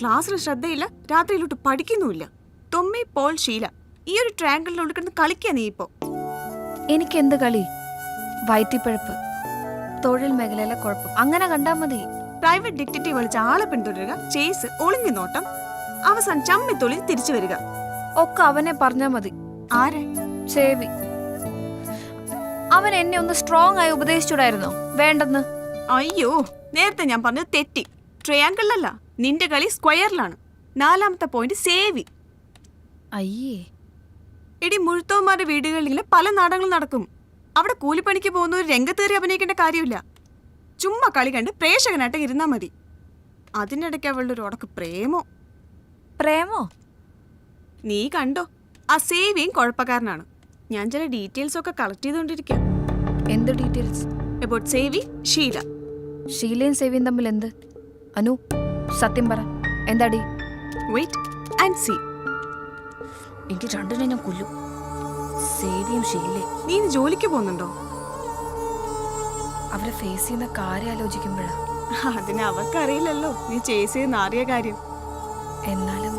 ക്ലാസ്സിൽ ശ്രദ്ധയില്ല രാത്രിയിലോട്ട് പഠിക്കുന്നുമില്ല. തൊമ്മി പോൾ ശീല ഈ ഒരു ട്രാങ്കിളിനുള്ളിൽ കിടന്ന് കളിക്കാ നീ ഇപ്പോ. എനിക്ക് എന്ത് കളി? വയറ്റിപ്പഴപ്പ് തൊഴിൽ മേഖലയിലെ കുഴപ്പം. അങ്ങനെ കണ്ടാ മതി. പ്രൈവറ്റ് ഡിറ്റക്റ്റീവ് വിളിച്ച് ആളെ പിന്തുടരുക ചേസ് ഒളിഞ്ഞു നോട്ടം അവസാനം ചമ്മി തൊളിൽ തിരിച്ചു വരിക. ഒക്കെ അവനെ പറഞ്ഞാ മതി. ആരെ? ചേവി. അവൻ എന്നെ ഒന്ന് സ്ട്രോങ് ആയി ഉപദേശിച്ചുടായിരുന്നോ? വേണ്ടെന്ന്. അയ്യോ നേരത്തെ ഞാൻ പറഞ്ഞത് തെറ്റി. ട്രയാങ്കിളിലല്ല നിന്റെ കളി സ്ക്വയറിലാണ്. നാലാമത്തെ പോയിന്റ് സേവി. അയ്യേ. എടി മുഴുത്തോന്മാരുടെ വീടുകളിൽ പല നാടകങ്ങളും നടക്കും. അവിടെ കൂലിപ്പണിക്ക് പോകുന്ന ഒരു രംഗത്തേറി അഭിനയിക്കേണ്ട കാര്യമില്ല. ചുമ്മാ കളി കണ്ട് പ്രേക്ഷകനായിട്ട് ഇരുന്നാ മതി. അതിനിടയ്ക്ക് അവളുടെ ഒരു ഉടക്ക് പ്രേമോ? പ്രേമോ? നീ കണ്ടോ ആ സേവിയും കുഴപ്പക്കാരനാണ്. ഞാൻ ചില ഡീറ്റെയിൽസ് ഒക്കെ കളക്ട് ചെയ്തുകൊണ്ടിരിക്കാം. എന്ത് ഡീറ്റെയിൽസ് അബൌട്ട് സേവി ഷീല. ഷീലയും സേവിയും തമ്മിൽ എന്ത്? അനു സത്യം പറ. എന്താടി? വെയിറ്റ് ആൻഡ് സീ എനിക്ക് രണ്ടിനെ ഞാൻ കൊല്ലും. സേവിയും ശീലേ നീ ഇന്ന് ജോലിക്ക് പോകുന്നുണ്ടോ? അവരെ ഫേസ് ചെയ്യുന്ന കാര്യം ആലോചിക്കുമ്പോഴാ. അതിനെ അവർക്കറിയില്ലല്ലോ നീ ചേസ് ചെയ്യുന്ന അറിയ കാര്യം. എന്നാലും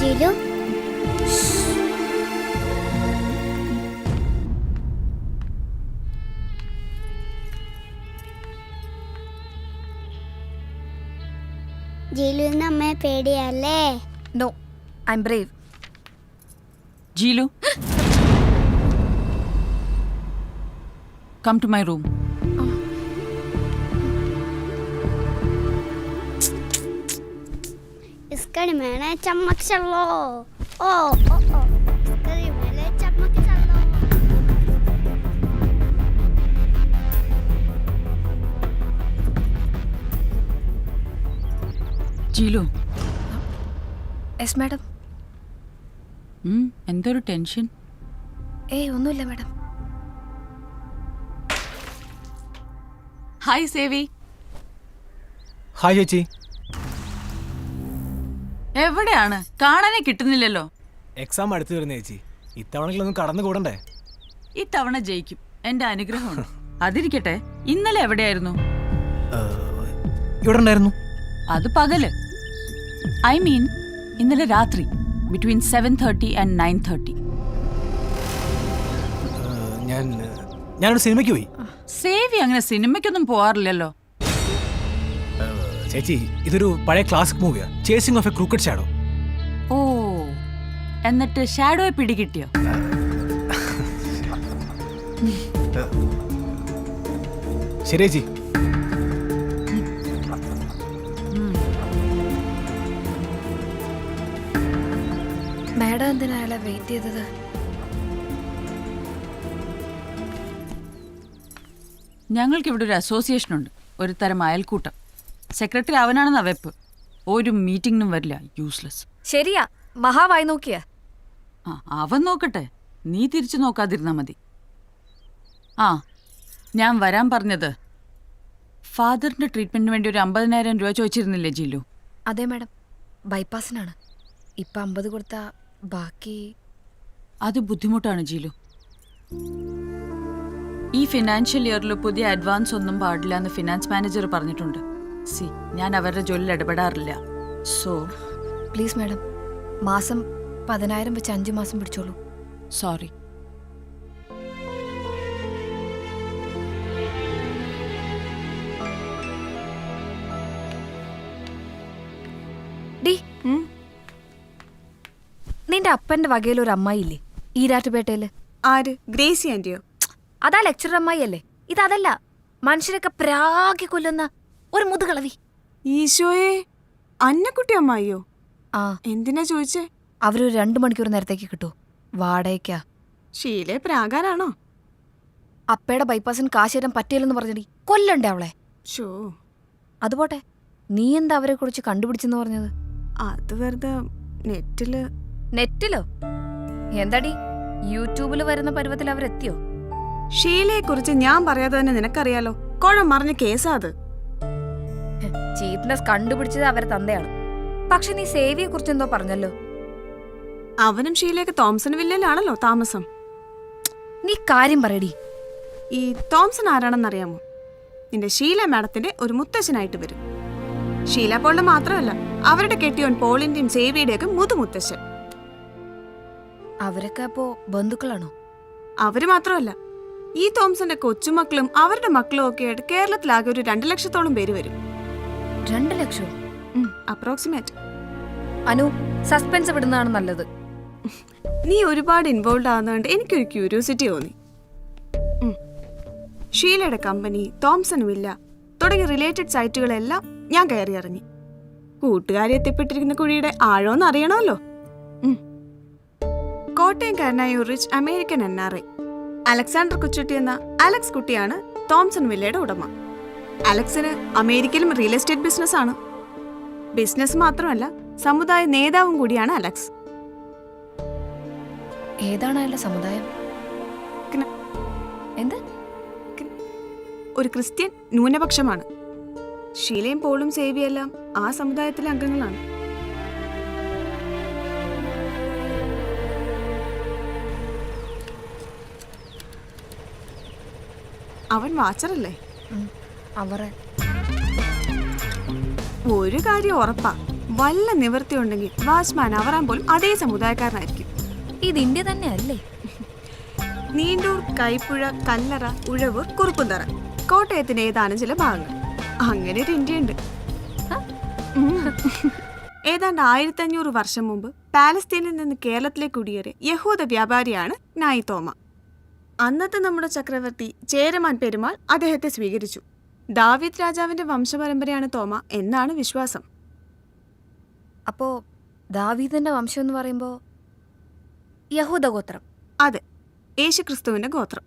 ജിലു ജിലുവിന് അമ്മയെ പേടിയല്ലേ? No I am brave Jilu? Come to my room ಕಡಿಮೆಣೆ ಚಮ್ಮಕ್ ಚಲ್ಲೋ ಓ ಓ ಓ ಕರಿಮೆಣೆ ಚಮ್ಮಕ್ ಚಲ್ಲೋ ജീലു. Yes madam. ഉം, എന്തൊരു ടെൻഷൻ? ഏയ് ഒന്നുമില്ല മാഡം. ഹായ് സേവി. ഹായ് ചേച്ചി. എവിടെയാണ്? കാണാനേ കിട്ടുന്നില്ലല്ലോ. എക്സാം അടുത്ത് വരുന്ന ചേച്ചി. ഇത്തവണകളൊന്നും കടന്നു കൂടണ്ടേ? ഇത്തവണ ജയിക്കും. എന്റെ അനുഗ്രഹമാണ്. അതിരിക്കട്ടെ ഇന്നലെ എവിടെയായിരുന്നു? ഇവിടെ ഉണ്ടായിരുന്നു. അത് പകൽ. ഐ മീൻ ഇന്നലെ രാത്രി between seven thirty and nine thirty ഞാൻ ഞാനൊരു സിനിമയ്ക്ക് പോയി. സേവി അങ്ങനെ സിനിമയ്ക്കൊന്നും പോവാറില്ലല്ലോ. ചേച്ചി ഇതൊരു പഴയ classic മൂവിയാ chasing of a crooked shadow ഓ എന്നിട്ട് ഷാഡോയെ പിടികിട്ടിയോ? ശരി ചേച്ചി. മാഡം എന്തിനാ അയാളെ വെയിറ്റ് ചെയ്തത്? ഞങ്ങൾക്ക് ഇവിടെ ഒരു അസോസിയേഷൻ ഉണ്ട്. ഒരു തരം അയൽക്കൂട്ടം. സെക്രട്ടറി അവനാണെന്ന വെപ്പ്. ഒരു മീറ്റിംഗിനും വരില്ല. യൂസ്ലെസ് ശരിയാ. മഹാവായി നോക്കിയ. ആ അവൻ നോക്കട്ടെ. നീ തിരിച്ചു നോക്കാതിരുന്നാ മതി. ആ ഞാൻ വരാൻ പറഞ്ഞത്. ഫാദറിന്റെ ട്രീറ്റ്മെന്റിന് വേണ്ടി ഒരു അമ്പതിനായിരം രൂപ ചോദിച്ചിരുന്നില്ലേ ജില്ലു? അതെ മാഡം. ബൈപ്പാസിനാണ്. ഇപ്പൊ അമ്പത് കൊടുത്ത ബാക്കി അത് ബുദ്ധിമുട്ടാണ് ജീലു ഈ ഫിനാൻഷ്യൽ ഇയറിൽ പുതിയ അഡ്വാൻസ് ഒന്നും പാടില്ല എന്ന് ഫിനാൻസ് മാനേജർ പറഞ്ഞിട്ടുണ്ട്. സി ഞാൻ അവരുടെ ജോലിയിൽ ഇടപെടാറില്ല. സോ പ്ലീസ് മാഡം മാസം പതിനായിരം വെച്ച് അഞ്ച് മാസം പിടിച്ചോളൂ. സോറി. ഡി നിന്റെ അപ്പന്റെ വകയിൽ ഒരു അമ്മായി അമ്മായില്ലേ ഈരാട്ടുപേട്ടയിൽ ആര്? ഗ്രേസി ആന്റിയോ? അതാ ലെക്ചർ അമ്മായി അല്ലേ? ഇതല്ല മനുഷ്യരൊക്കെ പ്രാഗി കൊല്ലുന്ന ഒരു മുതുകളവി ഈശോയെ അന്നക്കുട്ടി അമ്മായിയോ? ആ. എന്തിനാ ചോദിച്ചേ? അവരൊരു രണ്ടു മണിക്കൂർ നേരത്തേക്ക് കിട്ടൂ. വാടകയ്ക്കാ. ഷീലെ പ്രാകാരാണോ? അപ്പയുടെ ബൈപ്പാസിന് കാശ് തരാൻ പറ്റിയില്ലെന്ന് പറഞ്ഞടി. കൊല്ലണ്ടേ അവളെ? ഷോ അതുപോട്ടെ നീ എന്താ അവരെ കുറിച്ച് കണ്ടുപിടിച്ചെന്ന് പറഞ്ഞത്? അത് വെറുതെ നെറ്റിൽ. നെറ്റിലോ? എന്താടി യൂട്യൂബിൽ വരുന്ന പരുവത്തിൽ അവരെത്തിയോ? ഷീലയെ കുറിച്ച് ഞാൻ പറയാതെ തന്നെ നിനക്കറിയാലോ? കുഴം മറിഞ്ഞ കേസാ അത്. ചീപ്നെസ് കണ്ടുപിടിച്ചത് അവരെ തന്തയാണ്. പക്ഷെ നീ സേവിയെ കുറിച്ച് എന്തോ പറഞ്ഞല്ലോ? അവനും ഷീലയൊക്കെ തോംസൺ വില്ലയിലാണല്ലോ താമസം. നീ കാര്യം പറയടി. ഈ തോംസൺ ആരാണെന്നറിയാമോ? നിന്റെ ഷീല മാഡത്തിന്റെ ഒരു മുത്തശ്ശനായിട്ട് വരും. ഷീല പോളിന്റെ മാത്രമല്ല അവരുടെ കെട്ടിയോൻ പോളിന്റെയും സേവിയുടെയൊക്കെ മുതുമുത്തശ്ശൻ. അവരൊക്കെ അപ്പോ ബന്ധുക്കളാണോ? അവർ മാത്രമല്ല ഈ തോംസന്റെ കൊച്ചുമക്കളും അവരുടെ മക്കളും ഒക്കെ ആയിട്ട് കേരളത്തിലാകെ ഒരു രണ്ടു ലക്ഷത്തോളം പേര് വരും. രണ്ട് ലക്ഷോ? അപ്രോക്സിമേറ്റ് അനു സസ്പെൻസ് വിടുന്നതാണ് നല്ലത്. നീ ഒരുപാട് ഇൻവോൾവ് ആവുന്നതുകൊണ്ട് എനിക്കൊരു ക്യൂരിയോസിറ്റി തോന്നി. ഷീലയുടെ കമ്പനി തോംസൺ വില്ല തുടങ്ങിയ റിലേറ്റഡ് സൈറ്റുകളെല്ലാം ഞാൻ കയറി ഇറങ്ങി. കൂട്ടുകാരി എത്തിപ്പെട്ടിരിക്കുന്ന കുഴിയുടെ ആഴമെന്ന് അറിയണമല്ലോ. കോട്ടയംകാരനായ ഒരു rich American N R I Alexander Kuchutty എന്ന അലക്സ് കുട്ടിയാണ് തോംസൺ വില്ലയുടെ ഉടമ. അലക്സിന് അമേരിക്കയിലും റിയൽ എസ്റ്റേറ്റ് ബിസിനസ് ആണ്. ബിസിനസ് മാത്രമല്ല സമുദായ നേതാവും കൂടിയാണ് അലക്സ്. ഏതാണ് അയാളുടെ സമുദായം? എന്ത്? ഒരു ക്രിസ്ത്യൻ ന്യൂനപക്ഷമാണ്. ഷീലയും പോളും സേവിയെല്ലാം ആ സമുദായത്തിലെ അംഗങ്ങളാണ്. അവൻ വാച്ചറല്ലേ? അവരെ ഒരു കാര്യം ഉറപ്പാ. വല്ല നിവൃത്തി ഉണ്ടെങ്കിൽ വാച്ച്മാൻ അവറാൻ പോലും അതേ സമുദായക്കാരനായിരിക്കും. ഇത് ഇന്ത്യ തന്നെ അല്ലേ? നീണ്ടൂർ കൈപ്പുഴ കല്ലറ ഉഴവൂർ കുറുപ്പുന്തറ കോട്ടയത്തിന്റെ ഏതാനും ചില ഭാഗങ്ങൾ. അങ്ങനെ ഒരു ഇന്ത്യയുണ്ട് ഉണ്ട്. ഏതാണ്ട് ആയിരത്തി അഞ്ഞൂറ് വർഷം മുമ്പ് പാലസ്തീനിൽ നിന്ന് കേരളത്തിലേക്ക് കുടിയേറിയ യഹൂദ വ്യാപാരിയാണ് നായി തോമ. അന്നത്തെ നമ്മുടെ ചക്രവർത്തി ചേരമാൻ പെരുമാൾ അദ്ദേഹത്തെ സ്വീകരിച്ചു. ദാവീദ് രാജാവിന്റെ വംശപരമ്പരയാണ് തോമ എന്നാണ് വിശ്വാസം. അപ്പോ ദാവീദിന്റെ വംശം എന്ന് പറയുമ്പോ യഹൂദഗോത്രം അതെ യേശുക്രിസ്തുവിന്റെ ഗോത്രം.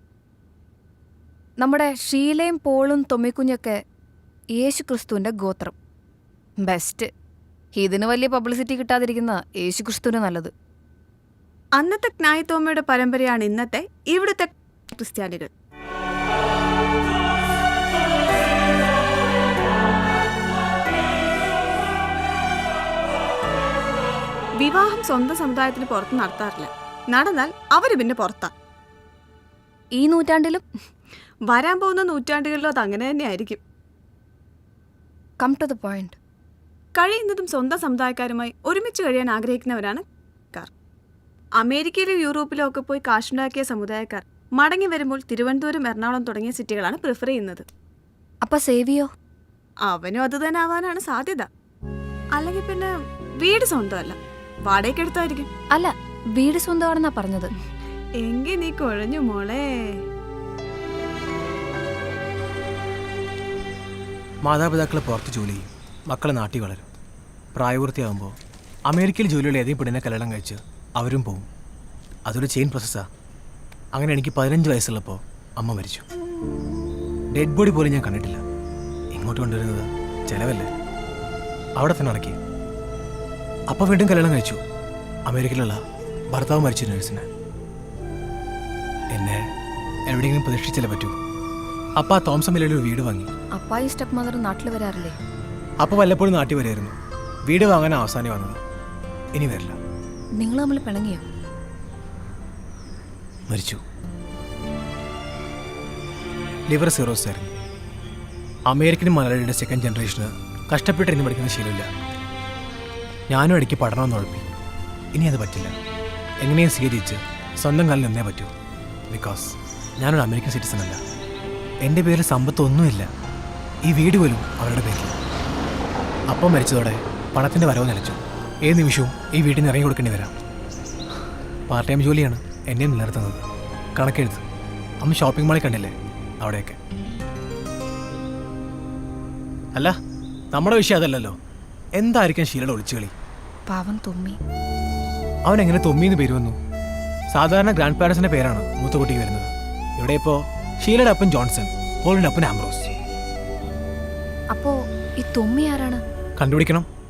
നമ്മുടെ ഷീലയും പോളും തൊമ്മിക്കുഞ്ഞൊക്കെ യേശു ക്രിസ്തുവിന്റെ ഗോത്രം. ബെസ്റ്റ്. ഇതിന് വലിയ പബ്ലിസിറ്റി കിട്ടാതിരിക്കുന്ന യേശു ക്രിസ്തുവിന് നല്ലത്. അന്നത്തെ ക്നായ് തോമയുടെ പരമ്പരയാണ് ഇന്നത്തെ ഇവിടുത്തെ ക്രിസ്ത്യാനികൾ. വിവാഹം സ്വന്തം സമുദായത്തിന് പുറത്ത് നടത്താറില്ല. നടന്നാൽ അവർ പിന്നെ പുറത്താ. ഈ നൂറ്റാണ്ടിലും? വരാൻ പോകുന്ന നൂറ്റാണ്ടുകളിലും അത് അങ്ങനെ തന്നെ ആയിരിക്കും കം ടു ദ പോയിന്റ് കഴിയുന്നതും സ്വന്തം സമുദായക്കാരുമായി ഒരുമിച്ച് കഴിയാൻ ആഗ്രഹിക്കുന്നവരാണ് കാർ. അമേരിക്കയിലും യൂറോപ്പിലും ഒക്കെ പോയി കാശുണ്ടാക്കിയ സമുദായക്കാർ മടങ്ങി വരുമ്പോൾ തിരുവനന്തപുരം എറണാകുളം തുടങ്ങിയ സിറ്റികളാണ് പ്രിഫർ ചെയ്യുന്നത്. അപ്പൊ സേവിയോ അവനും അത് തന്നെ ആവാനാണ് സാധ്യത. അല്ലെങ്കിൽ പിന്നെ വീട് സ്വന്തമല്ല. വാടകയ്ക്കെടുത്തായിരിക്കും അല്ല വീട് സ്വന്തമാണെന്നാ പറഞ്ഞത്. എങ്കിൽ നീ കുഴഞ്ഞു മോളെ. മാതാപിതാക്കൾ പുറത്ത് ജോലി ചെയ്യും. മക്കൾ നാട്ടിൽ വളരും. പ്രായപൂർത്തിയാകുമ്പോൾ അമേരിക്കയിൽ ജോലിയുള്ള ഏതെങ്കിലും പെണ്ണിനെ കല്യാണം കഴിച്ച് അവരും പോവും. അതൊരു ചെയിൻ പ്രോസസ്സാ അങ്ങനെ എനിക്ക് പതിനഞ്ച് വയസ്സുള്ളപ്പോൾ അമ്മ മരിച്ചു. ഡെഡ് ബോഡി പോലും ഞാൻ കണ്ടിട്ടില്ല. ഇങ്ങോട്ട് കൊണ്ടുവരുന്നത് ചിലവല്ലേ? അവിടെ തന്നെ അടക്കി അപ്പോൾ വീണ്ടും കല്യാണം കഴിച്ചു. അമേരിക്കയിലുള്ള ഭർത്താവ് മരിച്ചു നഴ്സിന് എന്നെ എവിടെയെങ്കിലും പ്രതീക്ഷിച്ചില്ല പറ്റൂ. അപ്പ തോംസം വില്ലയിൽ ഒരു വീട് വാങ്ങി. അപ്പായും സ്റ്റെപ്പ് മദർ നാട്ടിൽ വരാറില്ലേ? അപ്പ വല്ലപ്പോഴും നാട്ടിൽ വരായിരുന്നു. വീട് വാങ്ങാൻ അവസാനം വന്നത്. ഇനി വരില്ല. നിങ്ങൾ തമ്മിൽ പിണങ്ങിയോ? മരിച്ചു. ലിവർ സീറോസ് ആയിരുന്നു. അമേരിക്കൻ മലയാളിയുടെ സെക്കൻഡ് ജനറേഷന് കഷ്ടപ്പെട്ട് ഇനി പഠിക്കുന്ന ശീലമില്ല. ഞാനും ഇടയ്ക്ക് പഠനം ഉഴപ്പി ഇനി അത് പറ്റില്ല. എങ്ങനെയും സ്വീകരിച്ച് സ്വന്തം കാലിൽ നിന്നേ പറ്റൂ. ബിക്കോസ് ഞാനൊരു അമേരിക്കൻ സിറ്റിസൺ അല്ല. എന്റെ പേരിൽ സമ്പത്തൊന്നുമില്ല. ഈ വീട് പോലും അവരുടെ പേരിൽ. അപ്പം മരിച്ചതോടെ പണത്തിന്റെ വരവ് നിലച്ചു ഏത് നിമിഷവും ഈ വീട്ടിൽ നിന്ന് ഇറങ്ങി കൊടുക്കേണ്ടി വരാം. പാർട്ട് ടൈം ജോലിയാണ് എന്നെ നിലനിർത്തുന്നത്. കണക്കെഴുത്ത്. അമ്മ ഷോപ്പിംഗ് മാളിൽ കണ്ടില്ലേ? അവിടെയൊക്കെ. അല്ല നമ്മുടെ വിഷയം അതല്ലല്ലോ. എന്തായിരിക്കും ശീലയുടെ ഒളിച്ചുകളി പാവം തുമ്മി. അവൻ എങ്ങനെ തൊമ്മിന്ന് പേര് വന്നു? സാധാരണ ഗ്രാൻഡ് പാരൻസിന്റെ പേരാണ് മൂത്ത കുട്ടിക്ക് വരുന്നത്. ഇവിടെ ഇപ്പോ? ഷീലയുടെ അപ്പൻ ജോൺസൺ പോളിന്റെ അപ്പൻ ആംബ്രോസ്. അപ്പോ ഈ തുമ്മി ആരാണ്? കണ്ടുപിടിക്കണം.